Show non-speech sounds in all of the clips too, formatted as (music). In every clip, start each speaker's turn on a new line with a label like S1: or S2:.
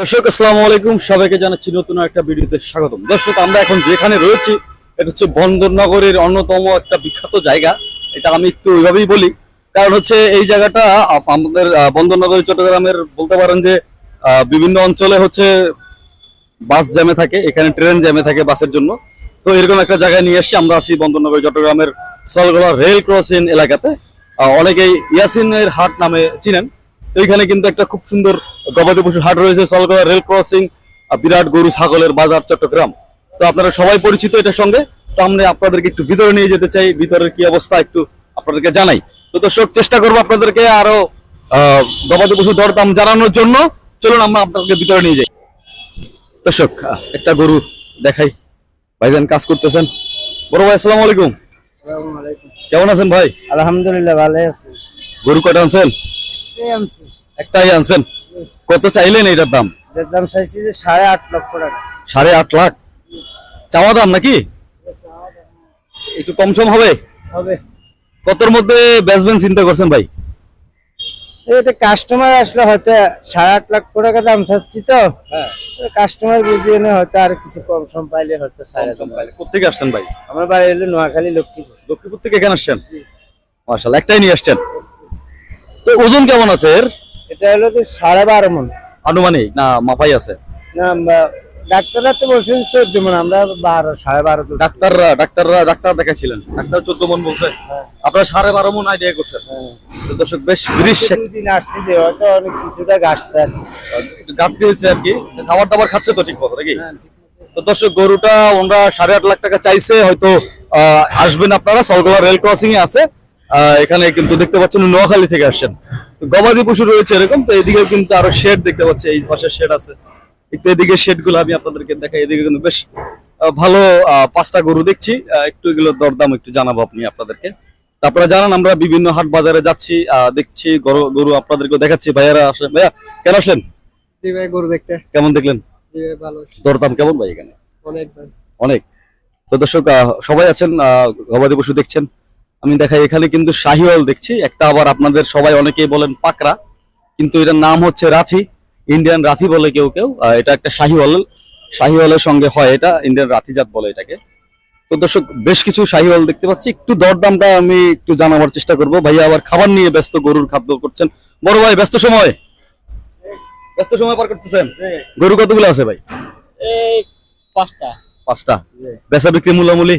S1: দর্শক, আসসালামু আলাইকুম। সবাইকে জানাচ্ছি নতুন একটা ভিডিওতে স্বাগতম। দর্শক, আমরা এখন যেখানে রয়েছি, এটা হচ্ছে বন্দরনগরের অন্যতম একটা বিখ্যাত জায়গা। এটা আমি একটু ওইভাবেই বলি। কারণ হচ্ছে এই জায়গাটা আমাদের বন্দরনগর, চট্টগ্রামের বলতে পারেন যে বিভিন্ন অঞ্চলে হচ্ছে বাস জ্যামে থাকে, এখানে ট্রেন জ্যামে থাকে বাসের জন্য। তো এরকম একটা জায়গায় নিয়ে এসেছি আমরা আছি বন্দরনগর, চট্টগ্রামের সলগোলা রেল ক্রসিং এলাকাতে। অনেকেই ইয়াসিনের হাট নামে চিনেন। তো এখানে কিন্তু একটা খুব সুন্দর গবাদি পশুর হাট রয়েছে সলগোলা রেল ক্রসিং বিরাট গরু ছাগলের বাজার চট্টগ্রাম। তো আপনারা সবাই পরিচিত এটার সঙ্গে। তো আমরা আপনাদেরকে একটু ভিতরে নিয়ে যেতে চাই। ভিতরের কি অবস্থা একটু আপনাদেরকে জানাই। তো দর্শক চেষ্টা করব আপনাদেরকে আরও গবাদি পশুর দরদাম জানানোর জন্য। চলুন আমরা আপনাদেরকে ভিতরে নিয়ে যাই। দর্শক একটা গরু দেখাই। ভাইজান কাজ করতেছেন। বড় ভাই আসসালামু আলাইকুম। কেমন আছেন ভাই?
S2: আলহামদুলিল্লাহ ভালো আছি।
S1: গরু কয়টা আনছেন? একটাই আনছেন? কত চাইলেন এটার দাম?
S2: দাম চাইছি যে সাড়ে আট লক্ষ টাকা।
S1: সাড়ে আট লাখ? চাওয়া দাম নাকি? একটু কম সম হবে?
S2: হবে।
S1: কতর মধ্যে বেচবেন চিন্তা করছেন ভাই?
S2: এটা কাস্টমার আসলে হয়তো সাড়ে আট লক্ষ টাকা দাম চাচ্ছি তো। কাস্টমার বুঝিয়ে নিয়ে হয়তো আর কিছু কম সম পাইলে হয়তো সাড়ে দাম
S1: কোথেকে আসছেন ভাই?
S2: আমার বাড়ি হলো নোয়াখালী লক্ষ্মীপুর।
S1: লক্ষ্মীপুর থেকে এখানে আসছেন? মার্শাল একটাই নিয়ে আসছেন? তো ওজন কেমন আছে এর?
S2: এটা হলো তো সাড়ে বারো মন।
S1: আনুমানিক? না মাপাই আছে।
S2: না ডাক্তাররা তো বলছেন চোদ্দ মন আমরা বারো সাড়ে বারো
S1: ডাক্তাররা ডাক্তাররা ডাক্তার দেখাইছিলেন। ডাক্তার চোদ্দ মন বলছে। আপনারা সাড়ে বারো মন আইডিয়া করছেন। তো দর্শক বেশ বিরিশ
S2: দুদিন আসছি যে হয়তো অনেক কিছুটা গাছছে
S1: হয়েছে আর কি। খাবার দাবার খাচ্ছে তো ঠিক মতো নাকি?
S2: হ্যাঁ,
S1: তো দর্শক গরুটা ওনারা সাড়ে আট লাখ টাকা চাইছে হয়তো আসবেন আপনারা। সলগোলা রেল ক্রসিং এ আছে। এখানে কিন্তু দেখতে পাচ্ছেন নোয়াখালী থেকে আসছেন। গবাদি পশু রয়েছে এরকম তো এদিকে কিন্তু আরও শেড দেখতে পাচ্ছি এই পাশে শেড আছে। একটু এদিকে শেডগুলো আমি আপনাদেরকে দেখাই এদিকে কিন্তু বেশ ভালো পাঁচটা গরু দেখছি। একটু এগুলো দরদাম একটু জানাব আপনি আপনাদেরকে। আপনারা জানান আমরা বিভিন্ন হাট বাজারে যাচ্ছি আহ, দেখছি গরু গরু আপনাদেরকে দেখাচ্ছি। ভাইয়ারা আসেন। ভাইয়া কেন আসেন?
S2: জি ভাই গরু দেখতে।
S1: কেমন দেখলেন?
S2: জি ভাই ভালো
S1: দরদাম কেমন ভাই এখানে?
S2: অনেক
S1: অনেক। তো দর্শক আহ, সবাই আছেন আহ, গবাদি পশু দেখছেন। আমি দেখাই এখানে কিন্তু শাহিওয়াল দেখছি একটা আবার আপনাদের সবাই অনেকেই বলেন পাকরা কিন্তু এটার নাম হচ্ছে রাথি ইন্ডিয়ান রাথি বলে কেউ কেউ এটা একটা শাহিওয়াল শাহিওয়ালের সঙ্গে হয় এটা ইন্ডিয়ান রাথি জাত বলে এটাকে। তো দর্শক বেশ কিছু শাহিওয়াল দেখতে পাচ্ছি একটু দরদামটা আমি একটু জানাবার চেষ্টা করব। ভাইয়া আবার খাবার নিয়ে ব্যস্ত গরুর খাদ্য করছেন। বড় ভাই ব্যস্ত সময়? ব্যস্ত সময় পার করতেছেন? গরু কতগুলো আছে ভাই?
S2: এই পাঁচটা।
S1: পাঁচটা। বেচা বিক্রি মূলামূলি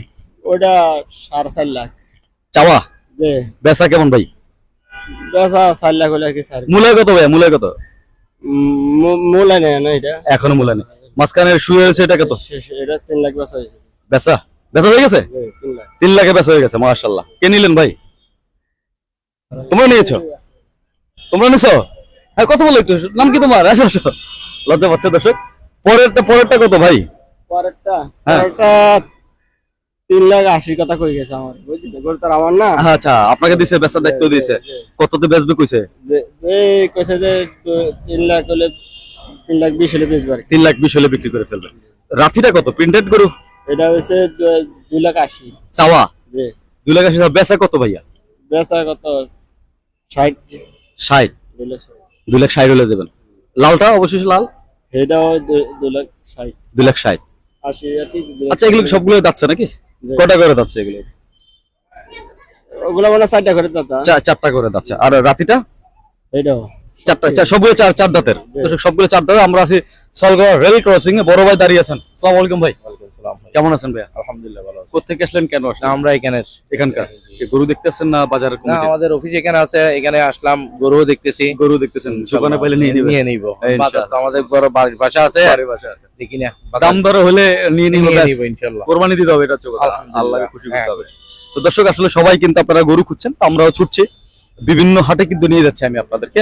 S2: ওটা সাড়ে চার লাখ।
S1: চাওয়া? বেচা কেমন ভাই?
S2: বেচা চার লাখ হলে কি স্যার
S1: মূলায় কত ভাই? মূলায় কত?
S2: মূলা নেই না এটা।
S1: এখনও মূলা নেই। মাঝখানে শুয়ে হয়েছে এটা কত?
S2: এটা তিন লাখ বেচা হয়েছে।
S1: বেচা? বেচা হয়ে গেছে?
S2: যে, তিন লাখ।
S1: তিন লাখে বেচা হয়ে গেছে মাশাল্লাহ কে নিলেন ভাই? তোমরা নিয়েছো? তোমরা নিছো? হ্যাঁ কত বলো একটু। নাম কি তোমার? আসো আসো। লজ্জা পাচ্ছে দর্শক। পরেরটা পরেরটা কত ভাই?
S2: পরেরটা?
S1: হ্যাঁ।
S2: পরেরটা তিন লাখ আশি কথা কই গেছে আমার। বুঝলি? গরু তো আমার না।
S1: আচ্ছা আপনাকে দিছে বেচা দায়িত্ব দিয়েছে কততে বেচবে কইছে?
S2: যে এই কইছে যে তিন লাখ হলে তিন লাখ বিশ হলে বেচবে আর
S1: তিন লাখ বিশ হলে বিক্রি করে ফেলবে। রাতিটা কত? প্রিন্টেড গরু?
S2: এটা হচ্ছে দুই লাখ আশি।
S1: চাওয়া? দুই লাখ আশি বেচা কত ভাইয়া?
S2: বেচা কত? ষাট।
S1: ষাট।
S2: দুই লাখ ষাট।
S1: হলে দেবেন। লালটা অবশ্যই লাল?
S2: এটাও দুই লাখ ষাট।
S1: দুই লাখ ষাট।
S2: আশি
S1: আচ্ছা এগুলো সবগুলো যাচ্ছে নাকি। কটা করে যাচ্ছে এগুলো?
S2: ওগুলো মানে চারটা করে
S1: দাঁতা চারটা করে যাচ্ছে। আর রাতিটা?
S2: এটাও
S1: চারটা সবগুলো চার চার দাঁতের। সবগুলো চার দাঁতের। আমরা আছি সলগড় রেল ক্রসিং এ বড় ভাই দাঁড়িয়ে আছেন। সালাম আলাইকুম ভাই। কেমন আছেন ভাইয়া?
S3: আলহামদুলিল্লাহ
S1: কোথেকে আসলেন কেন আসলেন?
S3: আমরা এখানের।
S1: এখানকার। গরু দেখতে আসছেন না বাজারের
S3: না আমাদের অফিস এখানে আছে এখানে আসলাম গরু দেখতেছি।
S1: গরু দেখতেছেন দোকানে পাইলে নিয়ে নিবেন।
S3: নিয়ে নিব। বাজার তো আমাদের বড় বাড়ির পাশে আছে।
S1: বাড়ির পাশে আছে।
S3: দেখি না
S1: দাম হলে নিয়ে নিব
S3: ইনশাআল্লাহ
S1: কোরবানি দিতে হবে এটা হচ্ছে কথা। আল্লাহকে খুশি করতে
S3: হ্যাঁ।
S1: হবে। তো দর্শক আসলে সবাই কিন্তু আপনারা গরু খুঁজছেন তো আমরাও ছুটছি। বিভিন্ন হাটে কিন্তু নিয়ে যাচ্ছি আমি আপনাদেরকে।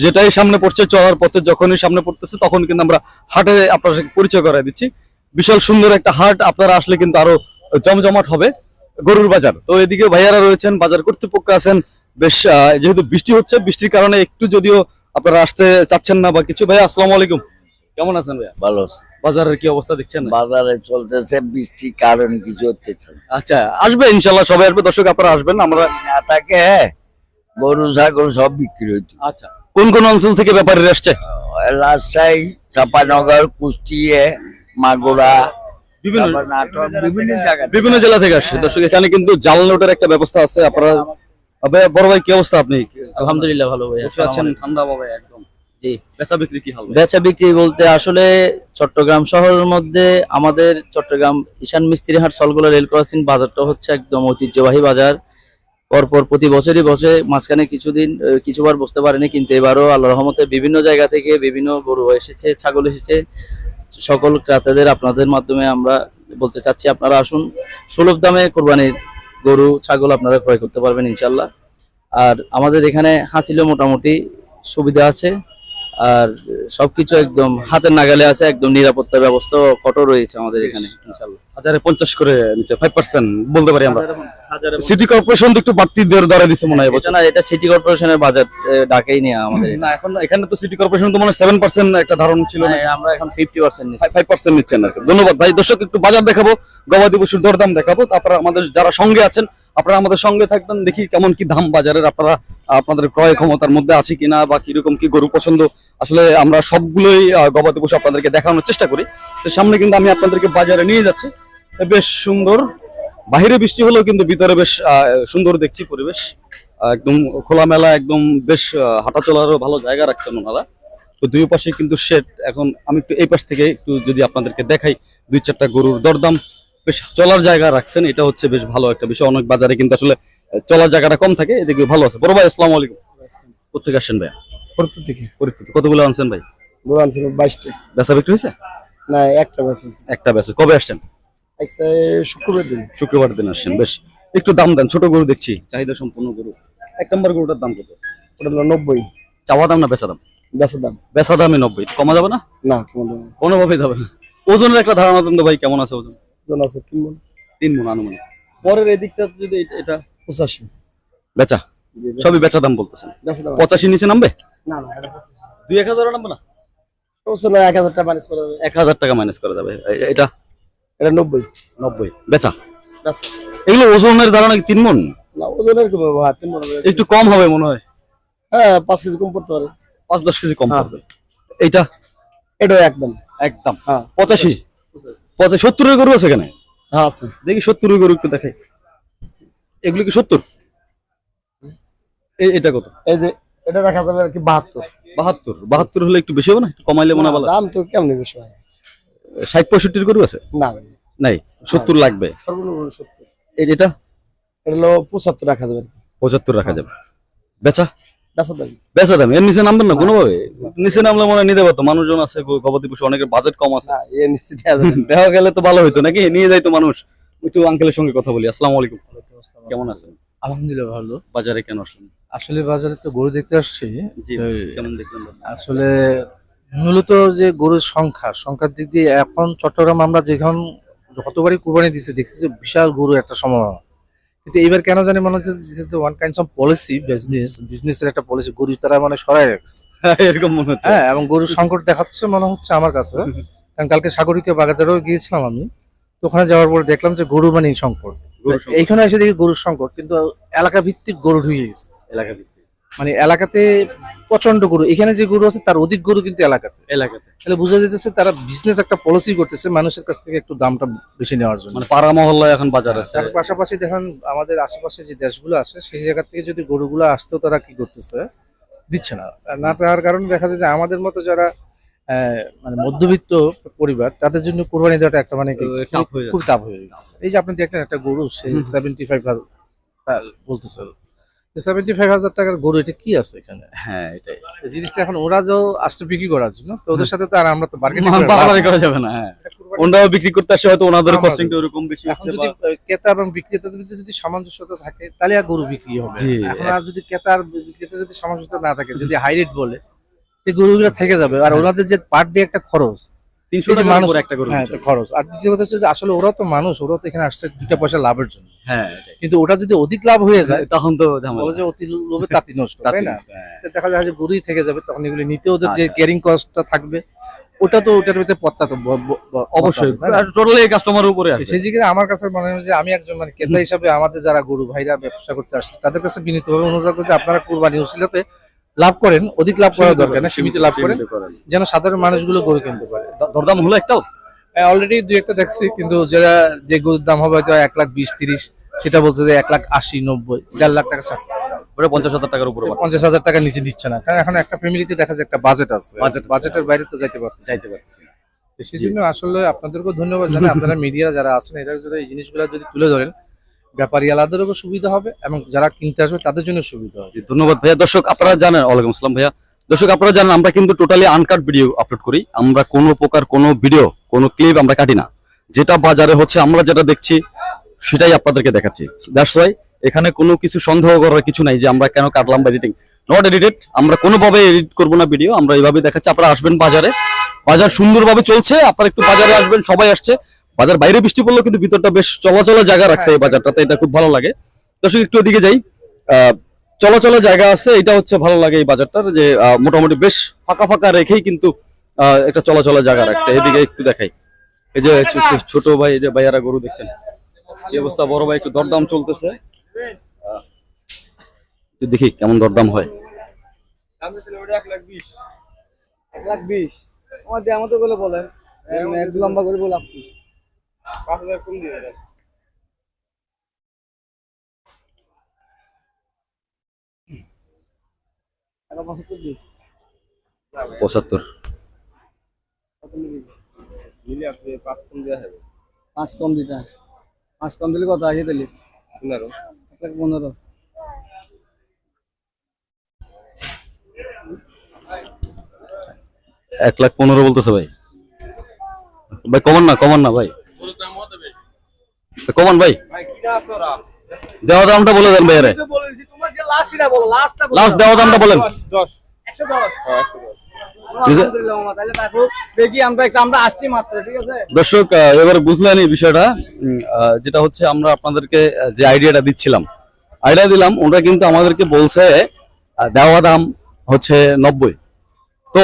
S1: যেটাই সামনে পড়ছে চলার পথে যখনই সামনে পড়তেছে তখন কিন্তু আমরা হাটে আপনার পরিচয় করাই দিচ্ছি। বিশাল সুন্দর একটা হাট আপনারা আসলে কিন্তু আরও জমজমাট হবে গরুর বাজার। তো এদিকে ভাইয়ারা রয়েছেন বাজার কর্তৃপক্ষ আছেন। বেশ যেহেতু বৃষ্টি হচ্ছে বৃষ্টির কারণে একটু যদিও আপনারা আসতে চাচ্ছেন না বা কিছু। ভাইয়া আসসালামু আলাইকুম। কেমন আছেন ভাইয়া?
S4: ভালো।
S1: বাজারের কি অবস্থা দেখছেন?
S4: বাজারে চলতেছে বৃষ্টি কারণে কিছু হতেছে
S1: আচ্ছা আসবে ইনশাল্লাহ সবাই আসবে দর্শক আপনারা আসবেন আমরা
S4: না থাকে গরু ছাগল সব বিক্রি হচ্ছে
S1: আচ্ছা কোন কোন অঞ্চল থেকে ব্যাপারীরা আসছে?
S4: রাজশাহী চাপানগর কুষ্টিয়ে মাগুরা
S1: বিভিন্ন
S4: বিভিন্ন জায়গা
S1: বিভিন্ন জেলা থেকে আসছে দর্শক এখানে কিন্তু জাল নোটের একটা ব্যবস্থা আছে আপনারা ভাই, বড় ভাই কি অবস্থা আপনি?
S5: আলহামদুলিল্লাহ ভালো ভাই
S1: আছেন? ঠান্ডা বাবা একদম।
S5: জি।
S1: বেচা বিক্রি কি হাল
S5: বেচা বিক্রি বলতে আসলে চট্টগ্রাম শহরের মধ্যে আমাদের চট্টগ্রাম ঈশান মিস্ত্রিহাট সলগোলা রেল ক্রসিং বাজারটা হচ্ছে একদম ঐতিহ্যবাহী বাজার। পরপর প্রতি বছরই বসে মাঝখানে কিছুদিন কিছুবার বসতে পারেনি কিন্তু এবারও আল্লাহ রহমতে বিভিন্ন জায়গা থেকে বিভিন্ন গরু এসেছে ছাগল এসেছে। সকল ক্রেতাদের আপনাদের মাধ্যমে আমরা বলতে চাচ্ছি আপনারা আসুন। সুলভ দামে কোরবানির গরু ছাগল আপনারা ক্রয় করতে পারবেন ইনশাল্লাহ আর আমাদের এখানে হাসিলে মোটামুটি সুবিধা আছে। আর সবকিছু একদম হাতের নাগালে আছে একদম নিরাপত্তা ব্যবস্থা কঠোর রয়েছে আমাদের এখানে ইনশাল্লাহ
S1: হাজারে পঞ্চাশ করে নিচে ফাইভ পার্সেন্ট বলতে পারি আমরা। সিটি কর্পোরেশন একটু বাড়তি দর ধরে দিচ্ছে মনে হয়
S5: না এটা সিটি কর্পোরেশনের বাজেট ডাকেই নেই আমাদের
S1: না এখন এখানে তো সিটি কর্পোরেশন তো মনে হয় সেভেন পার্সেন্ট একটা ধারণা ছিল না।
S5: মানে আমরা এখন ফিফটি পার্সেন্ট
S1: ফাইভ পার্সেন্ট নিচ্ছেন আর। ধন্যবাদ ভাই। দর্শক একটু বাজার দেখাবো গবাদি পশুর দরদাম দেখাবো। তারপর আমাদের যারা সঙ্গে আছেন আপনারা আমাদের সঙ্গে থাকবেন দেখি কেমন কি দাম বাজারের। আপনারা আপনাদের ক্রয় ক্ষমতার মধ্যে আছে কিনা বা কীরকম কি গরু পছন্দ। আসলে আমরা সবগুলোই গবাদি পশু আপনাদেরকে দেখানোর চেষ্টা করি। তো সামনে কিন্তু আমি আপনাদেরকে বাজারে নিয়ে যাচ্ছি। বেশ সুন্দর বাহিরে বৃষ্টি হলেও কিন্তু ভিতরে বেশ সুন্দর দেখছি পরিবেশ। একদম খোলামেলা একদম বেশ হাঁটা চলারও ভালো জায়গা রাখছেন ওনারা। তো দুই পাশে কিন্তু শেড এখন আমি একটু এই পাশ থেকে একটু যদি আপনাদেরকে দেখাই দুই চারটা গরুর দরদাম বেশ চলার জায়গা রাখছেন। এটা হচ্ছে বেশ ভালো একটা বিষয়। অনেক বাজারে কিন্তু আসলে চলার জায়গাটা কম থাকে এদিকে ভালো আছে। বড় ভাই আসসালামু আলাইকুম। কোথেকে আসছেন ভাই
S2: ফরিদপুর থেকে
S1: ফরিদপুর কতগুলো আনছেন ভাই?
S2: গরু আনছিল বাইশটা।
S1: বেচা বিক্রি হয়েছে?
S2: না একটা বাস
S1: একটা বেচা। কবে আসছেন?
S2: আচ্ছা শুক্রবার দিন।
S1: শুক্রবার দিন আসছেন বেশ। একটু দাম দেন ছোট গরু দেখছি চাহিদা সম্পূর্ণ গরু। এক নম্বর গরুটার দাম কত?
S2: ওটা হলো নব্বই।
S1: চাওয়া দাম না বেচা দাম?
S2: বেচা দাম।
S1: বেচা দামে নব্বই। কমা যাবে না?
S2: না দাম
S1: কোনোভাবেই যাবে না। ওজনের একটা ধারণা দেন তো ভাই কেমন আছে ওজন?
S2: জন আছে তিন মন।
S1: তিন মন আনুমানিক। পরের এদিকটা যদি এটা-
S2: পঁচাশি।
S1: বেচা? সবই বেচা দাম বলতেছেন।
S2: বেচা দাম
S1: পঁচাশি নিচে নামবে?
S2: না না
S1: দুই এক হাজার নামবে না?
S2: এক হাজার টাকা মাইনাস করা যাবে
S1: এক হাজার টাকা মাইনাস করা যাবে এটা?
S2: এটা নব্বই।
S1: নব্বই। বেচা। এগুলো ওজনের ধারণা কি তিন মন?
S2: না ওজনের বাবা তিন মন
S1: একটু কম হবে মনে হয়।
S2: হ্যাঁ পাঁচ কেজি কম পড়তে পারে।
S1: পাঁচ দশ কেজি কম
S2: হ্যাঁ।
S1: পড়বে। এইটা?
S2: এটাও একদম।
S1: একদম।
S2: হ্যাঁ।
S1: পঁচাশি? পঁচাশি। সত্তরের গরু আছে এখানে?
S2: হ্যাঁ আছে।
S1: দেখি সত্তরের গরু একটু দেখাই। এগুলো কি সত্তর? এই- এটা কত?
S2: এই যে এটা রাখা যাবে আর কি বাহাত্তর।
S1: বাহাত্তর। বাহাত্তর হলে একটু বেশি হবে না? কমাইলে মনে হয়
S2: দাম তো কেমন বেশি হয়?
S1: ষাট পঁয়ষট্টির গরু আছে?
S2: না
S1: নাই? সত্তর লাগবে? এটা?
S2: এটা হলো পঁচাত্তর রাখা যাবে।
S1: পঁচাত্তর রাখা যাবে। বেচা?
S2: বেচা দাম।
S1: বেচা দাম। এর নিচে নামবেন না কোনোভাবে। নিচে নামলে মনে নিতে পারতো। মানুষজন আছে গবাদি পশু অনেকের বাজেট কম আছে।
S2: এর নিচে (laughs) দেওয়া
S1: গেলে তো ভালো হইতো নাকি? নিয়ে যাইতো মানুষ। একটু আঙ্কেলের সঙ্গে কথা বলি। আসসালামু আলাইকুম। কেমন আছেন?
S6: আলহামদুলিল্লাহ ভালো।
S1: বাজারে কেন
S6: আসলে বাজারে তো গরু দেখতে আসছি।
S1: কেমন দেখলেন
S6: আসলে মূলত যে গরুর সংখ্যা সংখ্যার দিক দিয়ে এখন চট্টগ্রাম আমরা যেখান যতবারই কুরবানি দিচ্ছে দেখছি যে বিশাল গরু একটা সম্ভাবনা কিন্তু এইবার কেন জানি মনে হচ্ছে this is one kind of policy business বিজনেসের একটা পলিসি গরু তারা মানে সরাই রাখছে।
S1: এরকম মনে হচ্ছে।
S6: হ্যাঁ এবং গরুর সংকট দেখাচ্ছে মনে হচ্ছে আমার কাছে। কারণ কালকে সাগরিকা বাগাজারেও গিয়েছিলাম আমি তো ওখানে যাওয়ার পর দেখলাম যে গরু মানে সংকট।
S1: সংকট।
S6: এইখানে এসে দেখি গরুর সংকট কিন্তু এলাকা ভিত্তিক গরু ঢুকে গেছে।
S1: এলাকা ভিত্তিক।
S6: মানে এলাকাতে প্রচণ্ড গরু। এখানে যে গরু আছে তার অধিক গরু কিন্তু এলাকাতে।
S1: এলাকাতে।
S6: তাহলে বোঝা যেতেছে তারা বিজনেস একটা পলিসি করতেছে মানুষের কাছ থেকে একটু দামটা বেশি নেওয়ার জন্য।
S1: মানে পাড়া মহল্লায় এখন বাজার আছে।
S6: তার পাশাপাশি দেখেন আমাদের আশেপাশে যে দেশগুলো আছে সেই জায়গা থেকে যদি গরুগুলো আসতো তারা কি করতেছে? দিচ্ছে না। না থাকার কারণে দেখা যায় যে আমাদের মতো যারা মানে মধ্যবিত্ত পরিবার তাদের জন্য কোরবানি দেওয়াটা একটা মানে খুব টাফ হয়ে গেছে। এই যে আপনি দেখলেন একটা গরু সেই সেভেন্টি ফাইভ বলতেছে। সেভেন্টি ফাইভ হাজার টাকার গরু এটা কি আছে এখানে?
S1: হ্যাঁ এটাই।
S6: জিনিসটা এখন ওরা যে আসছে বিক্রি করার জন্য তো ওদের সাথে তো আর আমরা তো বার্গেনিং
S1: করা যাবে না হ্যাঁ। ওনারাও বিক্রি করতে আসে হয়তো ওনাদের কস্টিংটা ওরকম বেশি হচ্ছে
S6: যদি
S1: বা
S6: আহ, ক্রেতা এবং বিক্রেতাদের মধ্যে যদি সামঞ্জস্যতা থাকে তাহলে আর গরু বিক্রি হবে এখন আর যদি ক্রেতা আর বিক্রেতা যদি সামঞ্জস্যতা না থাকে যদি হাই রেট বলে গরুগুলো থেকে যাবে। আর ওনাদের যে পার ডে একটা খরচ
S1: তিনশো
S6: মানুষ
S1: একটা গরু
S6: হ্যাঁ খরচ। আর দ্বিতীয় কথা হচ্ছে যে আসলে ওরা তো মানুষ ওরা তো এখানে আসছে দুটা পয়সা লাভের জন্য।
S1: হ্যাঁ
S6: কিন্তু ওটা যদি অধিক লাভ হয়ে যায় (laughs)
S1: তখন তো
S6: বলে যে অতি লোভে তাঁতি নষ্ট তাই না?
S1: হ্যাঁ।
S6: দেখা যায় যে গরুই থেকে যাবে তখন এগুলি নিতে ওদের যে
S1: আচ্ছা।
S6: ক্যারিং কস্টটা থাকবে ওটা তো ওটার ভিতরে পত্তা তো
S1: অবশ্যই। টোটালি কাস্টমারের উপরে আসবে।
S6: সেই দিকে আমার কাছে মনে হয় যে আমি একজন মানে ক্রেতা হিসাবে আমাদের যারা গরু ভাইরা ব্যবসা করতে আসছে তাদের কাছে বিনীতভাবে অনুরোধ করছি আপনারা কুরবানি উসিলাতে লাভ করেন অধিক লাভ করা দরকার না সীমিত লাভ করেন। যেন সাধারণ মানুষগুলো গরু কিনতে পারে।
S1: দরদাম হলো একটাও
S6: অলরেডি দুই একটা দেখছি কিন্তু যারা যে গরুর দাম হবে হয়তো এক লাখ বিশ তিরিশ সেটা বলছে যে এক লাখ আশি নব্বই দেড় লাখ টাকা ষাট
S1: ওটা পঞ্চাশ হাজার টাকার উপরে
S6: পঞ্চাশ হাজার টাকা নিচে দিচ্ছে না কারণ এখন একটা ফ্যামিলিতে দেখা যায় একটা বাজেট আছে। বাজেটের বাইরে তো যাইতে পারছে
S1: যাইতে।
S6: সেই জন্য আসলে আপনাদেরকেও ধন্যবাদ জানাই আপনারা (laughs) মিডিয়া যারা আছেন এরা যদি এই জিনিসগুলো যদি তুলে ধরেন ব্যাপারী আলাদারও সুবিধা হবে এবং যারা কিনতে আসবে তাদের জন্য সুবিধা হবে।
S1: ধন্যবাদ ভাইয়া। দর্শক, আপনারা জানেন, ওয়ালাইকুম আসসালাম ভাইয়া। দর্শক, আপনারা জানেন, আমরা কিন্তু টোটালি আনকাট ভিডিও আপলোড করি। আমরা কোনো প্রকার কোনো ভিডিও কোনো ক্লিপ আমরা কাটি না। যেটা বাজারে হচ্ছে, আমরা যেটা দেখছি, সেটাই আপনাদেরকে দেখাচ্ছি। দ্যাটস ওয়াই এখানে কোনো কিছু সন্দেহ করার কিছু নাই যে আমরা কেন কাটলাম বা এডিটিং নট এডিটেড আমরা কোনোভাবে এডিট করব না ভিডিও আমরা এইভাবে দেখাচ্ছি। আপনারা আসবেন বাজারে। বাজার সুন্দরভাবে চলছে, আপনারা একটু বাজারে আসবেন, সবাই আসছে। বাজার বাইরে বৃষ্টি পড়লেও কিন্তু ভিতরটা বেশ চলাচলা জায়গা রাখছে এই বাজারটাতে এটা খুব ভালো লাগে দর্শক একটু ওদিকে যাই আহ, চলাচলা জায়গা আছে এটা হচ্ছে ভালো লাগে এই বাজারটার যে মোটামুটি বেশ ফাঁকা ফাঁকা রেখেই কিন্তু একটা চলাচলা জায়গা রাখছে এদিকে একটু দেখাই এই যে ছোট ভাই এই যে ভাইয়ারা গরু দেখছেন এই অবস্থা বড় ভাই একটু দরদাম চলতেছে আহ, দেখি কেমন দরদাম হয়
S2: এক লাখ বিশ আমার মতো বলে বলেন এক দু লম্বা করে বলে আপনি টাকা পঁচাত্তর দিই
S1: পঁচাত্তর।
S2: পাঁচ কম দিতে পাঁচ কম দিলে কত আছে তাহলে পনেরো। পনেরো।
S1: এক লাখ পনেরো বলতেছে ভাই। ভাই কমান না কমান না ভাই। কমান ভাই। দেওয়া দামটা বলে দেন
S2: লাস্টটা
S1: লাস্ট দেওয়া দামটা বলেন। দর্শক এবারে বুঝলেন বিষয়টা যেটা হচ্ছে আমরা আপনাদেরকে যে আইডিয়াটা দিচ্ছিলাম। আইডিয়া দিলাম ওরা কিন্তু আমাদেরকে বলছে দেওয়া দাম হচ্ছে নব্বই। তো,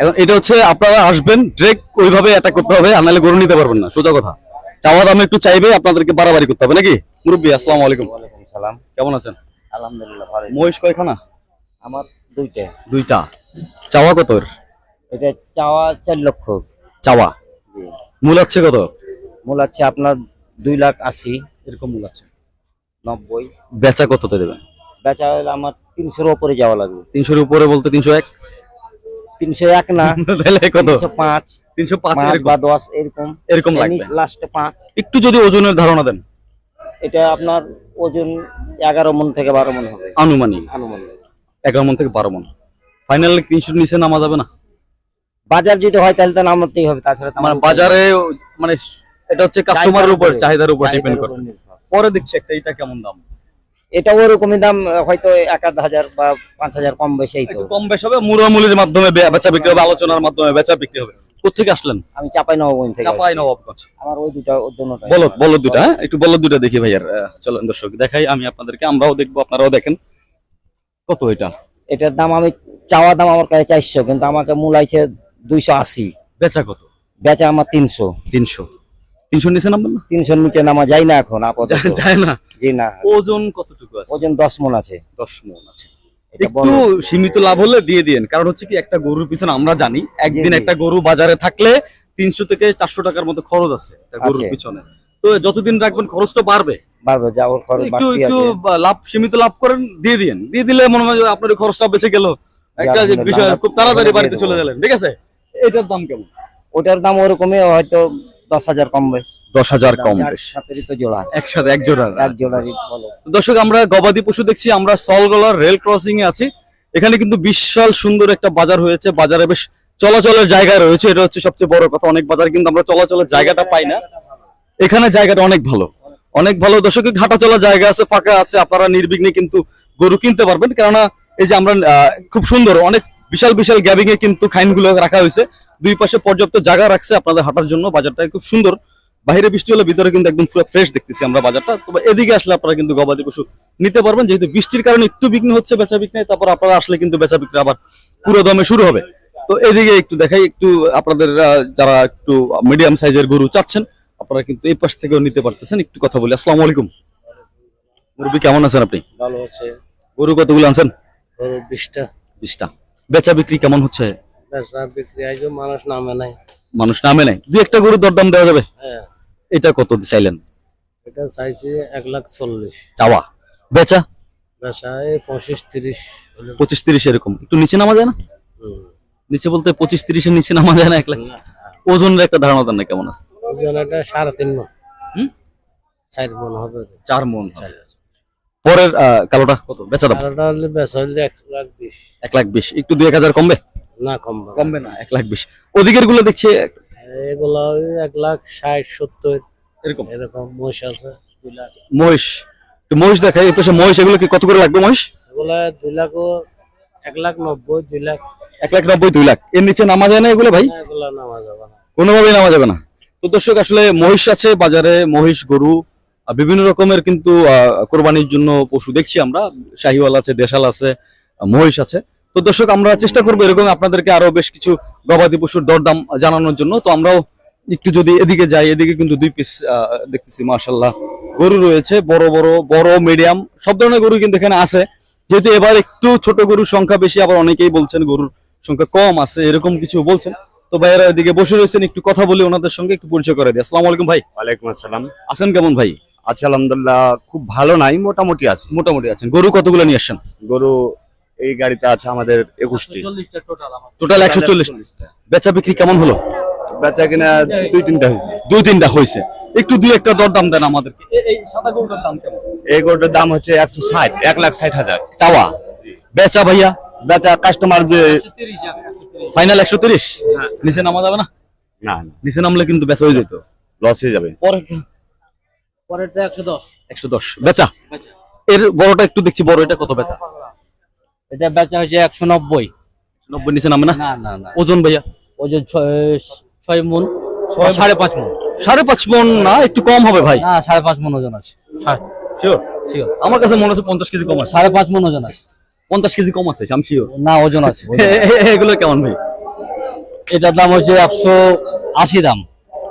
S1: এখন এটা হচ্ছে আপনারা আসবেন ডিরেক্ট ওইভাবে অ্যাটাক করতে হবে, আর নাহলে গরু নিতে পারবেন না। সোজা কথা। চাওয়া দাম একটু চাইবে আপনাদেরকে বাড়াবাড়ি করতে হবে নাকি? মুরব্বী আসসালামু আলাইকুম।
S4: সালাম।
S1: কেমন আছেন?
S4: আলহামদুলিল্লাহ ভালো
S1: মহিষ কয়খানা?
S4: আমার দুইটা।
S1: দুইটা। চাওয়া কত?
S4: এটা চাওয়া চার লক্ষ।
S1: চাওয়া। মূল আছে কত?
S4: মূল আছে আপনার দুই লাখ আশি।
S1: এরকম মূল আছে।
S4: নব্বই।
S1: বেচা কততে দেবেন?
S4: বেচা হলে আমার তিনশোর উপরে যাওয়া লাগবে।
S1: তিনশোর উপরে বলতে তিনশো এক?
S4: তিনশো এক না (laughs)
S1: তাহলে কত?
S4: পাঁচ
S1: তিনশো পাঁচ
S4: বা দশ এরকম।
S1: এরকম
S4: লাস্টে পাঁচ।
S1: একটু যদি ওজনের ধারণা দেন।
S4: এটা আপনার ওজন এগারো মন থেকে বারো মন হবে।
S1: আনুমানিক।
S4: আনুমানিক।
S1: এগারো মন থেকে বারো মন। ফাইনাল তিনশো নিচে নামা যাবে না?
S4: বাজার যদি হয় তাহলে তো নামতেই হবে তাছাড়া
S1: মানে বাজারে মানে এটা হচ্ছে কাস্টমারের উপর চাহিদার উপর ডিপেন্ড করে। পরে দেখছি একটা এটা কেমন দাম?
S4: এটা ওরকমই দাম হয়তো এক আধ হাজার বা পাঁচ হাজার কম বেশি
S1: কম বেশ হবে মুরামুলির মাধ্যমে বেচা বিক্রি হবে আলোচনার মাধ্যমে বেচা বিক্রি হবে। কোথেকে আসলেন?
S4: আমি চাপাই নবাবগঞ্জ থেকে
S1: চাপাই। নবাবগঞ্জ
S4: আমার ওই দুটা ওর জন্য
S1: বলো বলো দুটা হ্যাঁ? একটু বলো দুটা দেখি ভাইয়ার চলেন দর্শক দেখাই আমি আপনাদেরকে আমরাও দেখব আপনারাও দেখেন। কত এটা?
S4: এটার দাম আমি চাওয়া দাম আমার কাছে চারশো কিন্তু আমাকে মূল আছে দুইশো আশি।
S1: বেচা কত?
S4: বেচা আমার তিনশো।
S1: তিনশো। তিনশো নিচে নামবেন না?
S4: তিনশোর নিচে নামা যায় না এখন আপাতত।
S1: যায়- না?
S4: জি না।
S1: ওজন কতটুকু আছে?
S4: ওজন দশ মন আছে।
S1: দশ মন আছে। একটু সীমিত লাভ হলে দিয়ে দিন কারণ হচ্ছে কি একটা গরুর পিছনে আমরা জানি একদিন একটা গরু বাজারে থাকলে তিনশো থেকে চারশো টাকার মতো খরচ আছে গরুর পিছনে। তো যতদিন রাখবেন খরচটা বাড়বে।
S4: বাড়বে যাওয়ার খরচ
S1: একটু একটু লাভ সীমিত লাভ করেন দিয়ে দিন দিয়ে দিলে মনে হয় আপনার খরচটা বেঁচে গেল। একটা বিষয় খুব তাড়াতাড়ি বাড়িতে চলে গেলেন ঠিক আছে? এটার দাম কেমন?
S4: ওটার দাম ওরকমই হয়তো দশ হাজার কম বেশ।
S1: দশ হাজার কম বেশ।
S4: সাতেরই তো জোড়া।
S1: একসাথে এক জোড়া।
S4: এক জোড়ারই বলো।
S1: দর্শক আমরা গবাদি পশু দেখছি আমরা সলগলার রেল ক্রসিং এ আছি। এখানে কিন্তু বিশাল সুন্দর একটা বাজার হয়েছে। বাজারে বেশ চলাচলের জায়গা রয়েছে। এটা হচ্ছে সবচেয়ে বড় কথা। অনেক বাজারে কিন্তু আমরা চলাচলের জায়গাটা পাই না। এখানে জায়গাটা অনেক ভালো। অনেক ভালো। দর্শক হাঁটা চলার জায়গা আছে ফাঁকা আছে। আপনারা নির্বিঘ্নে কিন্তু গরু কিনতে পারবেন। কেননা এই যে আমরা খুব সুন্দর অনেক বিশাল বিশাল গ্যাবিং এ কিন্তু খাইনগুলো রাখা হয়েছে। দুই পাশে পর্যাপ্ত জায়গা রাখছে আপনাদের হাঁটার জন্য। বাজারটা খুব সুন্দর। বাইরে বৃষ্টি হলে ভিতরে কিন্তু একদম পুরো ফ্রেশ দেখতেছি আমরা বাজারটা। তবে এদিকে আসলে আপনারা কিন্তু গবাদি পশু নিতে পারবেন। যেহেতু বৃষ্টির কারণে একটু বিঘ্ন হচ্ছে বেচা বিক্রি তারপর আপনারা আসলে কিন্তু বেচা বিক্রি আবার পুরো দমে শুরু হবে। তো এদিকে একটু দেখাই একটু আপনাদের যারা একটু মিডিয়াম সাইজের গরু চাচ্ছেন আপনারা কিন্তু এই পাশ থেকেও নিতে পারতেছেন। একটু কথা বলি। আসসালামু আলাইকুম। মুরব্বী কেমন আছেন আপনি?
S2: ভালো আছে।
S1: গরু কতগুলো আনছেন?
S2: বিশটা।
S1: বিশটা। বেচা বিক্রি কেমন হচ্ছে?
S7: বেচা বিক্রি আইজো মানুষ নামে নাই।
S1: মানুষ নামে নাই। দুই একটা গরু দরদাম দেওয়া যাবে?
S7: হ্যাঁ।
S1: এটা কত চাইলেন?
S7: এটা চাইছি এক লাখ চল্লিশ।
S1: চাওয়া। বেচা?
S7: বেচা এই পঁচিশ তিরিশ।
S1: পঁচিশ তিরিশ এরকম। একটু নিচে নামা যায় না। নিচে বলতে পঁচিশ তিরিশের নিচে নামা যায় না এক লাখ? ওজনের একটা ধারণা দেন না কেমন আছে?
S7: ওজন এটা সাড়ে তিন মন।
S1: হুম?
S7: চার মন হবে।
S1: চার মন পরের কালোটা কত? বেচা দাম?
S7: সারাটা হলে বেচা হলে এক লাখ বিশ।
S1: এক লাখ বিশ। একটু দুই এক হাজার কমবে?
S7: না কমবে
S1: কমবে না এক লাখ বিশ। ওদিকেরগুলো দেখছি
S7: এগুলা এক লাখ ষাট সত্তর।
S1: এরকম?
S7: এরকম মহিষ আছে দুই লাখ।
S1: মহিষ। মহিষ দেখাই এই পাশে মহিষ এগুলো কি কত করে লাগবে মহিষ?
S7: এগুলা দুই লাখ এক লাখ নব্বই দুই লাখ।
S1: এক লাখ নব্বই দুই লাখ। এর নিচে নামা যায় না এগুলো ভাই?
S7: এগুলা নামা যাবে না।
S1: কোনোভাবেই নামা যাবে না। তো দর্শক আসলে মহিষ আছে বাজারে মহিষ গরু বিভিন্ন রকমের কিন্তু কোরবানির জন্য পশু দেখছি আমরা। শাহিওয়াল আছে দেশাল আছে মহিষ আছে। তো দর্শক আমরা চেষ্টা করব এরকম আপনাদেরকে আরও বেশ কিছু গবাদি পশুর দরদাম জানানোর জন্য। তো আমরাও একটু যদি এদিকে যাই এদিকে কিন্তু দুই পিস দেখতেছি মার্শাল্লাহ গরু রয়েছে। বড় বড় বড় মিডিয়াম সব ধরনের গরু কিন্তু এখানে আছে। যেহেতু এবার একটু ছোট গরুর সংখ্যা বেশি আবার অনেকেই বলছেন গরুর সংখ্যা কম আছে এরকম কিছু বলছেন। তো ভাইয়েরা এদিকে বসে রয়েছেন একটু কথা বলি ওনাদের সঙ্গে একটু পরিচয় করে দিই। আসসালামু আলাইকুম ভাই।
S8: ওয়ালাইকুম আসসালাম।
S1: আছেন কেমন ভাই?
S8: আচ্ছা আলহামদুলিল্লাহ খুব ভালো নাই মোটামুটি আছে।
S1: মোটামুটি আছেন। গরু কতগুলো নিয়ে আসছেন?
S8: গরু এই গাড়িতে আছে আমাদের একুশটি।
S1: টোটাল একশো চল্লিশ। বেচা বিক্রি কেমন হলো?
S8: বেচা কিনা দুই তিনটা হয়েছে।
S1: দুই তিনটা হয়েছে। একটু দুই একটা দরদাম দেন আমাদেরকে। এ- এই গরুটার দাম
S8: দাম হচ্ছে একশো ষাট এক লাখ ষাট হাজার।
S1: চাওয়া? বেচা ভাইয়া?
S8: বেচা কাস্টমার যে
S1: ফাইনাল একশো তিরিশ। নিচে নামা যাবে না?
S8: না না।
S1: নিচে নামলে কিন্তু বেচা হয়ে যেত।
S8: লস হয়ে যাবে।
S1: পরে
S3: পরেরটা একশো দশ।
S1: একশো দশ। বেচা? এর বড়টা একটু দেখছি বড় এটা কত বেচা?
S3: এটা বেচা হয়েছে একশো নব্বই।
S1: নব্বই নিচে নামে না?
S3: না না না।
S1: ওজন ভাইয়া?
S3: ওজন ছয় ছয় মন সাড়ে পাঁচ মন।
S1: সাড়ে পাঁচ মন না একটু কম হবে ভাই।
S3: না সাড়ে পাঁচ মন ওজন আছে।
S1: শিওর
S3: শিওর
S1: আমার কাছে মনে হচ্ছে পঞ্চাশ কেজি কম আছে।
S3: সাড়ে পাঁচ মন ওজন আছে।
S1: পঞ্চাশ কেজি কম আছে আমি শিওর
S3: না ওজন আছে।
S1: এগুলো কেমন ভাই?
S3: এটার দাম হচ্ছে একশো আশি দাম।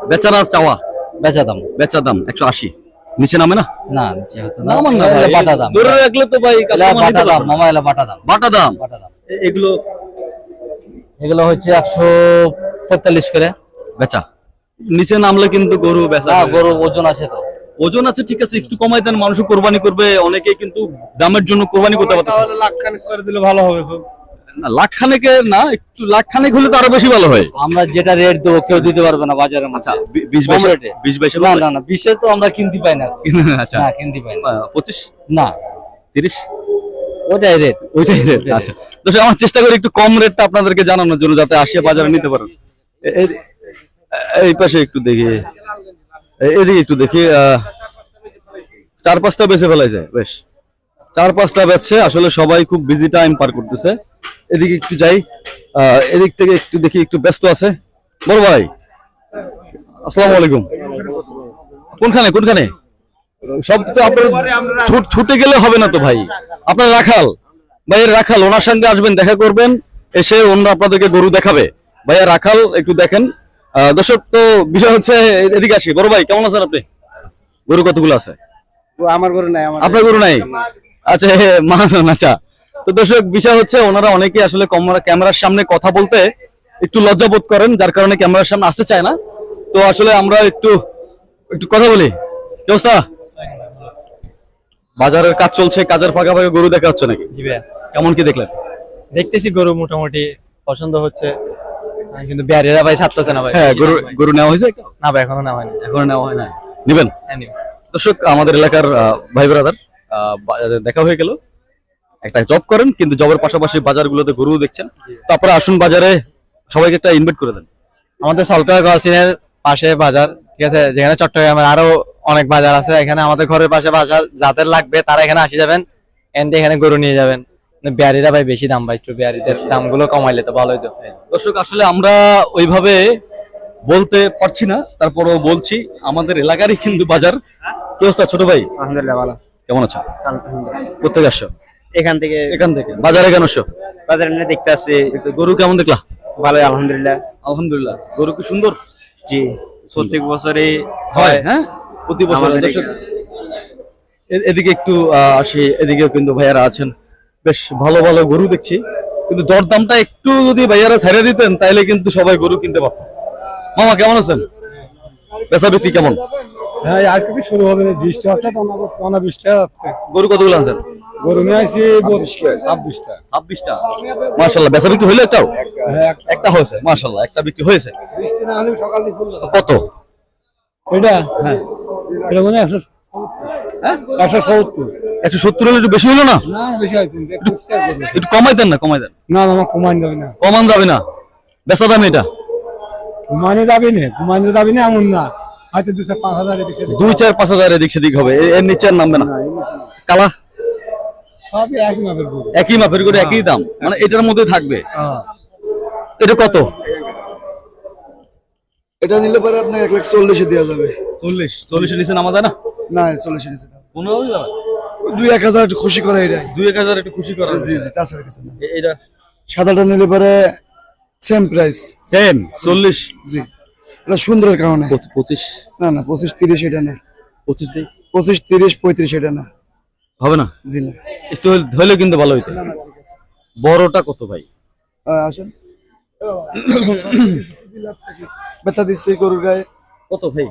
S1: বেচা না চাওয়া?
S3: বেচা দাম।
S1: বেচা দাম একশো আশি। নিচে নামে না?
S3: না নিচে হতো না।
S1: নামান না
S3: এগুলো
S1: ভাই।
S3: বাটা দাম।
S1: ধরে রাখলে তো ভাই
S3: বাটা দাম মামা এলা বাটা দাম।
S1: বাটা দাম?
S3: বাটা দাম।
S1: এগুলো
S3: এগুলো হচ্ছে একশো পঁয়তাল্লিশ করে।
S1: বেচা। নিচে নামলে কিন্তু গরু বেচা
S3: না গরু ওজন আছে তো।
S1: ওজন আছে ঠিক আছে একটু কমাই দেন। মানুষ কোরবানি করবে অনেকে কিন্তু দামের জন্য কোরবানি করতে পারতেছে।
S8: লাখ খানিক করে দিলে ভালো হবে খুব।
S1: না লাখ না একটু লাখ খানেক হলে তো আরও বেশি ভালো হয়।
S3: আমরা যেটা রেট দেবো কেউ দিতে পারবে না বাজারের
S1: আচ্ছা বিশ বাইশে
S3: রেটে?
S1: বিশ বাইশে
S3: না না না বিশে তো আমরা কিনতে পাই না।
S1: আচ্ছা।
S3: না কিনতে পাই না।
S1: পঁচিশ?
S3: না।
S1: তিরিশ?
S3: ওটাই রেট
S1: ওইটাই রেট আচ্ছা। তো আমার চেষ্টা করি একটু কম রেটটা আপনাদেরকে জানানোর জন্য যাতে আসিয়া বাজারে নিতে পারেন। এই পাশে একটু দেখি। এদিকে একটু দেখি আহ, চার পাঁচটা বেছে ফেলাই যায় বেশ। চার পাঁচটা বেচছে। আসলে সবাই খুব বিজি টাইম পার করতেছে। এদিকে একটু যাই। এদিক থেকে একটু দেখি একটু ব্যস্ত আছে। বড় ভাই আসসালামু আলাইকুম। কোনখানে কোনখানে? সব তো আপনার ছুটে গেলে হবে না তো ভাই। আপনার রাখাল। ভাইয়ের রাখাল ওনার সঙ্গে আসবেন দেখা করবেন। এসে অন্য আপনাদেরকে গরু দেখাবে। ভাইয়া রাখাল একটু দেখেন। দর্শক তো বিষয় হচ্ছে এদিকে আসি। বড় ভাই কেমন আছেন আপনি? গরু কতগুলো আছে?
S7: আমার করে নাই
S1: আপনার গরু নাই? আচ্ছা হে, আচ্ছা। তো দর্শক বিষয় হচ্ছে ওনারা অনেকে আসলে ক্যামেরার সামনে কথা বলতে একটু লজ্জা বোধ করেন যার কারণে ক্যামেরার সামনে আসতে চায় না। তো আসলে আমরা একটু একটু কথা বলি। বাজারের কাজ চলছে কাজের ফাঁকা ফাঁকা গরু দেখা হচ্ছে নাকি? কেমন কি দেখলেন?
S9: দেখতেছি গরু মোটামুটি পছন্দ হচ্ছে। কিন্তু ব্যারেরা ভাই ছাড়তেছে না ভাই।
S1: হ্যাঁ গরু গরু নেওয়া হয়েছে
S9: না ভাই এখনও না হয়নি।
S1: এখন নেওয়া হয় না নিবেন?
S9: হ্যাঁ,
S1: দর্শক আমাদের এলাকার ভাই ব্রাদার দেখা হয়ে গেল। একটা জব করেন কিন্তু জবের পাশাপাশি বাজারগুলোতে গরু দেখছেন। তারপরে আসুন বাজারে সবাইকে একটা ইনভাইট করে দেন।
S9: আমাদের সলকা গসিনের পাশে বাজার ঠিক আছে? যেখানে চট্টগ্রামের আরও অনেক বাজার আছে। এখানে আমাদের ঘরের পাশে বাজার যাদের লাগবে তারা এখানে আসি যাবেন এন্ড এখানে গরু নিয়ে যাবেন। ব্যারিরা ভাই বেশি দাম ভাই একটু ব্যারিদের দামগুলো কমাইলে তো ভালোই তো।
S1: দর্শক আসলে আমরা ওইভাবে বলতে পারছি না তারপরও বলছি আমাদের এলাকারই কিন্তু বাজার কি অবস্থা? ছোট ভাই?
S7: আলহামদুলিল্লাহ ভালো।
S1: কেমন আছো? কোথেকে আসছো?
S7: এখান থেকে
S1: এখান থেকে। বাজারে কেন আসছো?
S7: বাজার এমনি দেখতে আসছি।
S1: গরু কেমন দেখলা?
S7: ভালো আলহামদুলিল্লাহ।
S1: আলহামদুলিল্লাহ। গরু কি সুন্দর?
S7: জি। প্রত্যেক বছরই
S1: হয় হ্যাঁ। প্রতি বছর এদিকে একটু আসি। এদিকেও কিন্তু ভাইয়ারা আছেন। বেশ ভালো ভালো গরু দেখছি। কিন্তু দরদামটা একটু যদি ভাইয়ারা ছেড়ে দিতেন তাহলে কিন্তু সবাই গরু কিনতে পারত। মামা কেমন আছেন? বেচা বিক্রি কেমন?
S10: হ্যাঁ আজকে তো শুরু হবে? বৃষ্টি হচ্ছে তো বৃষ্টি আছে।
S1: গরু কতগুলো আনছেন?
S10: গরু নিয়ে আসি ছাব্বিশটা।
S1: ছাব্বিশটা? মার্শাল্লাহ বেচা বিক্রি হইল একটাও?
S10: হ্যাঁ
S1: একটা। হয়েছে মার্শাল্লাহ একটা বিক্রি হয়েছে।
S10: বৃষ্টি না হলে সকাল দিয়ে
S1: কত?
S10: এটা? এটা মানে একশো একশো সত্তর।
S1: একশো সত্তর হলে একটু বেশি হলো না?
S10: না বেশি হয় একটু
S1: কমাই দেন না কমাই দেন।
S10: না মামা কমান যাবে না।
S1: কমান যাবে না। বেচা দাম এটা?
S10: কমানে যাবে না কমানে যাবে না এমন না। হয়তো পাঁচ হাজার এদিকে সেদিকে।
S1: দুই চার পাঁচ হাজার এদিক সেদিক হবে। এ- এর নিচে আর নামবে না। কালা?
S10: সবই একই মাপের গরু।
S1: একই মাপের করে একই দাম। মানে এটার মধ্যে থাকবে।
S10: হ্যাঁ।
S1: এটা কত?
S11: এটা নিলে পরে আপনাকে এক লাখ চল্লিশে দেওয়া যাবে।
S1: চল্লিশ। চল্লিশের নিচে নামা যায় না?
S11: না চল্লিশে নিচে
S1: পনেরো যাবে?
S11: দুই এক হাজার একটু খুশি করে এটাই।
S1: দুই এক হাজার একটু খুশি করা।
S11: জি জি তাছাড়া কিছু না।
S1: এটা?
S11: সাদাটা নিলে পরে সেম প্রাইস
S1: সেম চল্লিশ।
S11: জি। এটা সুন্দরের কারণে।
S1: পঁচিশ
S11: না না পঁচিশ তিরিশ এটা না।
S1: পঁচিশ দিই?
S11: পঁচিশ তিরিশ পঁয়ত্রিশ এটা না।
S1: হবে না?
S11: জি না।
S1: একটু ধরলে কিন্তু ভালো হইতো। বড়টা কত ভাই?
S11: আসেন। ব্যথা দিচ্ছে গরুর গায়ে।
S1: কত ভাই?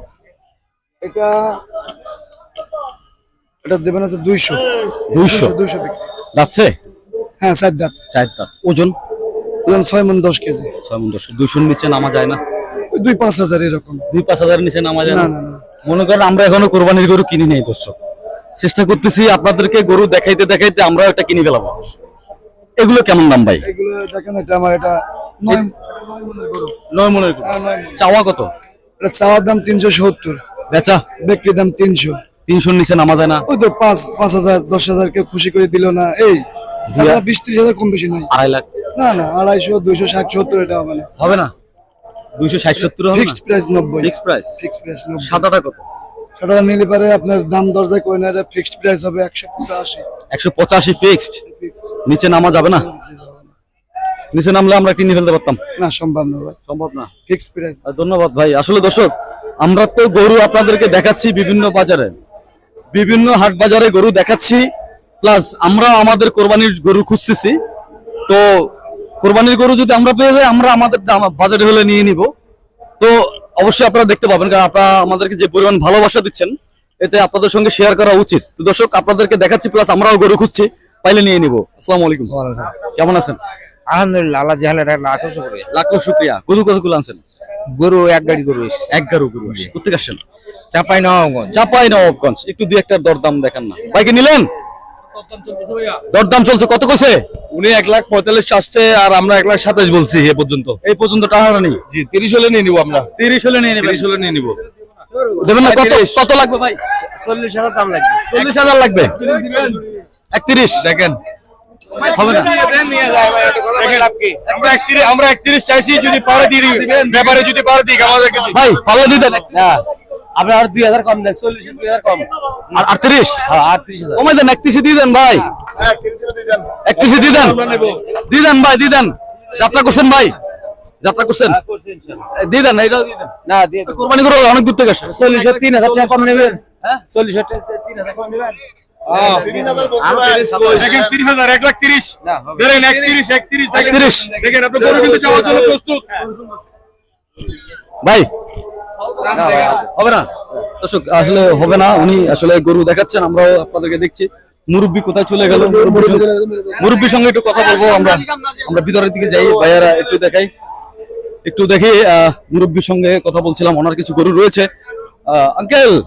S11: এটা এটা দেবেন হচ্ছে দুইশো।
S1: দুইশো?
S11: দুইশো
S1: যাচ্ছে?
S11: হ্যাঁ চার দাঁত।
S1: চার দাঁত। ওজন?
S11: ওজন ছয় মন দশ কেজি।
S1: ছয় মন দশ। দুইশোর নিচে নামা যায় না।
S11: দুই পাঁচ হাজার এরকম।
S1: দুই পাঁচ হাজার নিচে নামা যায়
S11: না
S1: মনে করেন আমরা এখনও কোরবানির গরু কিনি নাই দর্শক। চেষ্টা করতেছি আপনাদেরকে গরু দেখাইতে দেখাইতে আমরা একটা কিনে ফেলাবো। এগুলো কেমন দাম ভাই?
S11: এগুলো দেখেন এটা আমার এটা নয় নয় মনের গরু।
S1: নয়।
S11: হ্যাঁ, নয়।
S1: চাওয়া কত?
S11: এটা চাওয়ার দাম তিনশো সত্তর।
S1: বেচা?
S11: বিক্রির দাম তিনশো।
S1: তিনশোর নিচে নামা যায় না।
S11: ওই তো পাঁচ পাঁচ হাজার দশ হাজার কেউ খুশি করে দিল না। এই তারপরে বিশ ত্রিশ হাজার কম বেশি নাই
S1: আড়াই লাখ?
S11: না না আড়াইশো দুইশো ষাট সত্তর এটা হবে না।
S1: হবে না? দুইশো ষাট সত্তর হবে
S11: ফিক্সড প্রাইস নব্বই।
S1: প্রাইস?
S11: ফিক্সড প্রাইস নব্বই।
S1: সাদাটা কত?
S11: নিলে পারে আপনার দাম করে ফিক্সড প্রাইস হবে একশো পঁচাশি।
S1: একশো পঁচাশি ফিক্সড? নিচে নামা যাবে না? নিচে নামলে আমরা কিনে ফেলতে পারতাম।
S11: না সম্ভব না ভাই।
S1: সম্ভব না?
S11: Fixed price.
S1: ধন্যবাদ ভাই। আসলে দর্শক আমরা তো গরু আপনাদেরকে দেখাচ্ছি বিভিন্ন বাজারে। বিভিন্ন হাট বাজারে গরু দেখাচ্ছি। প্লাস আমরা আমাদের কোরবানির গরু খুঁজতেছি। তো কোরবানির গরু যদি আমরা পেয়ে যাই আমরা আমাদের বাজারে হলে নিয়ে নিব। তো অবশ্যই আপনারা দেখতে পাবেন কারণ আপনারা আমাদেরকে যে পরিমাণ ভালোবাসা দিচ্ছেন এতে আপনাদের সঙ্গে শেয়ার করা উচিত। তো দর্শক আপনাদেরকে দেখাচ্ছি প্লাস আমরাও গরু খুঁজছি পাইলে নিয়ে নিব। আসসালামু আলাইকুম। কেমন আছেন?
S2: আলহামদুলিল্লাহ আল্লাহ জাহালে আঠারোশো করে
S1: লাখ লাখ শুক্রিয়া। গরু কতগুলো আনছেন?
S2: গরু এক গাড়ি গরু
S1: এক গারু গরু কোথেকে আসছেন?
S2: চাপাই নবাবগঞ্জ।
S1: চাপাই নবাবগঞ্জ। একটু দুই একটা দরদাম দেখান না। বাইকে নিলেন? দরদাম চলছে কত কইছে?
S3: উনি এক লাখ পঁয়তাল্লিশ আসছে আর আমরা এক লাখ সাতাশ বলছি এ পর্যন্ত।
S1: এই পর্যন্ত টাকা নেই?
S3: জি তিরিশ হলে নিয়ে নিবো আমরা।
S1: তিরিশ হলে নিয়ে
S3: তিরিশ হলে নিয়ে নিবো।
S1: দেবেন না কত কত লাগবে ভাই?
S11: চল্লিশ হাজার দাম লাগবে।
S1: চল্লিশ হাজার লাগবে? একত্রিশ?
S3: দেখেন।
S1: হবে না।
S3: আমরা একত্রিশ চাইছি যদি পারে দিয়ে দিবেন ব্যাপারে যদি পারে দিক আমাদেরকে
S1: ভাই পাল্লা দিয়ে দেন
S2: আপনার আর দুই হাজার কম দেন চল্লিশ দুই হাজার কম।
S1: আর আটত্রিশ
S2: হ্যাঁ আটত্রিশ হাজার।
S1: কমাই দেন একত্রিশে দিয়ে দেন ভাই। একত্রিশে দিয়ে দেন। দিয়ে দেন ভাই দিয়ে দেন। যাত্রা করছেন ভাই। যাত্রা করছেন? দিয়ে দেন এটাও দিয়ে দেন।
S2: না দিয়ে
S1: কোরবানি করে অনেক দূর থেকে আসে
S2: চল্লিশ তিন হাজার টাকা কম নেবেন। হ্যাঁ? চল্লিশ তিন হাজার কম নেবেন।
S3: প্রস্তুত।
S1: ভাই হবে না। দর্শক আসলে হবে না। উনি আসলে গরু দেখাচ্ছেন আমরাও আপনাদেরকে দেখছি। মুরব্বী কোথায় চলে গেল? মুরব্বীর সঙ্গে- একটু কথা বলব। আমরা আমরা ভিতরের দিকে যাই ভাইয়ারা একটু দেখাই। একটু দেখি আহ, মুরব্বির সঙ্গে কথা বলছিলাম। ওনার কিছু গরু রয়েছে। আঙ্কেল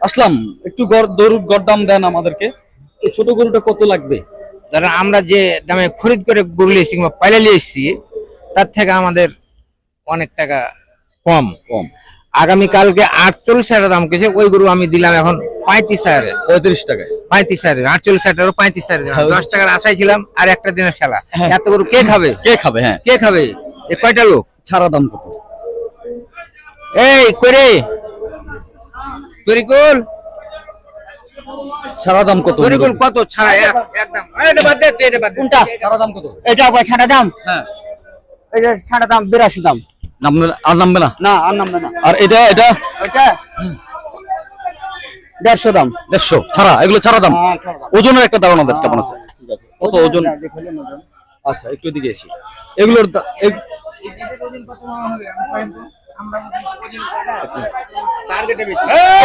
S1: আসলাম। একটু গড় গরুর গড় দাম দেন আমাদেরকে। এই ছোট গরুটা কত লাগবে?
S2: ধরেন আমরা যে দামে খরিদ করে গরু লিয়েছি কিংবা পাইলে লিয়েছি তার থেকে আমাদের অনেক টাকা কম।
S1: কম।
S2: আগামী কালকে আটচল্লিশ হাজার দাম কেছে ওই গরু আমি দিলাম এখন পঁয়ত্রিশ হাজারে।
S1: পঁয়ত্রিশ টাকায়?
S2: পঁয়ত্রিশ হাজার আটচল্লিশ হাজার পঁয়ত্রিশ হাজার।
S1: হ্যাঁ,
S2: দশ টাকার আশায় ছিলাম আর একটা দিনের খেলা।
S1: হ্যাঁ।
S2: এত গরু কে খাবে?
S1: কে খাবে? হ্যাঁ।
S2: কে খাবে? এ কয়টা লোক?
S1: ছাড়া দাম কত?
S2: এই করে তরিকুল।
S1: ছাড়া দাম কত?
S2: তরিকুল কত? ছাড়া একদম এটা বাদ দে এটা বাদ
S4: কোনটা?
S1: ছাড়া দাম কত?
S4: এটা ছাড়া দাম?
S1: হ্যাঁ।
S4: এটা ছাড়া দাম বিরাশি দাম।
S1: নামবে আর নামবে না?
S4: না আর নামবে না।
S1: আর এটা এটা?
S4: ওইটা দেড়শো দাম।
S1: দেড়শো ছাড়া এগুলো ছাড়া দাম।
S4: হ্যাঁ।
S1: ওজনের একটা ধারণা দেন কেমন আছে? কত ওজন? আচ্ছা একটু এদিকে এসি। এগুলোর দা-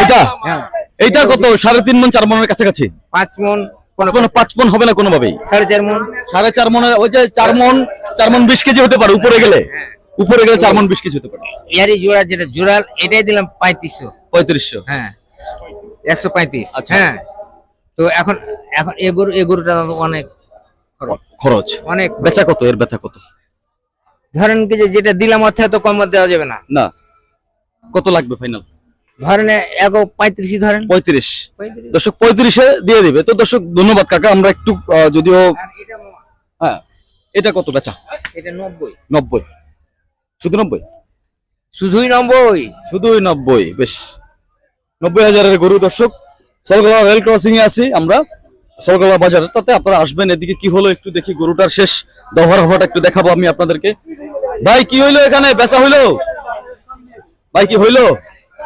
S1: এটা এইটা? কত? সাড়ে তিন মন চার মনের কাছাকাছি?
S2: পাঁচ মন
S1: কোনো পাঁচ মন হবে না কোনোভাবেই।
S2: সাড়ে চার মন।
S1: সাড়ে চার মনের ওই যে চার মন চার মন বিশ কেজি হতে পারে উপরে গেলে। উপরে গেলে চার মন বিশ কেজি হতে পারে।
S2: ইয়ারি জোড়া যেটা জোড়াল এটাই দিলাম পঁয়ত্রিশশো।
S1: পঁয়ত্রিশশো?
S2: হ্যাঁ। একশো পঁয়ত্রিশ।
S1: আচ্ছা।
S2: হ্যাঁ। তো এখন এখন এ গরু এ গরুটা অনেক
S1: খরচ।
S2: অনেক
S1: বেচা কত? এর বেচা কত?
S2: ধরেন কি যে যেটা দিলাম অর্থে তো কম দেওয়া যাবে না।
S1: না। কত লাগবে ফাইনাল
S2: ধরেন এক পঁয়ত্রিশই ধরেন।
S1: পঁয়ত্রিশ। দর্শক পঁয়ত্রিশে দিয়ে দিবে। তো দর্শক ধন্যবাদ কাকা। আমরা একটু যদিও হ্যাঁ। এটা কত বেচা?
S2: এটা নব্বই।
S1: নব্বই। শুধু নব্বই?
S2: শুধুই নব্বই?
S1: শুধুই নব্বই বেশ। নব্বই হাজারের গরু দর্শক সলগলা রেল ক্রসিং এ আছি আমরা সলগলা বাজার। তাতে আপনারা আসবেন এদিকে কি হলো একটু দেখি গরুটার শেষ দহর হওয়াটা একটু দেখাবো আমি আপনাদেরকে। ভাই কি হইল এখানে? বেচা হইল? ভাই কি হইল?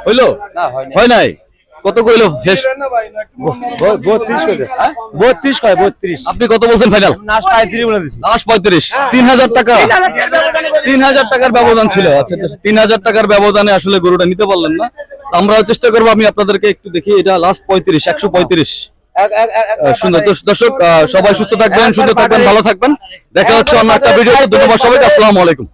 S1: হইল? হয় নাই? কত কইলো? শেষ।
S10: বত্রিশ কইছে। বত্রিশ কয়? বত্রিশ।
S1: আপনি কত বলছেন ফাইনাল
S10: নাশ পঁয়ত্রিশ বলে দিছি।
S1: লাস্ট পঁয়ত্রিশ। তিন হাজার টাকা। তিন হাজার টাকার ব্যবধান ছিল। আচ্ছা তিন হাজার টাকার ব্যবধানে আসলে গরুটা নিতে পারলেন না। আমরাও চেষ্টা করব আমি আপনাদেরকে একটু দেখি। এটা লাস্ট পঁয়ত্রিশ একশো পঁয়ত্রিশ। সুন্দর। দর্শক আহ, সবাই সুস্থ থাকবেন সুন্দর থাকবেন ভালো থাকবেন। দেখা হচ্ছে অন্য একটা ভিডিও ধন্যবাদ সবাইকে। আসসালামু আলাইকুম।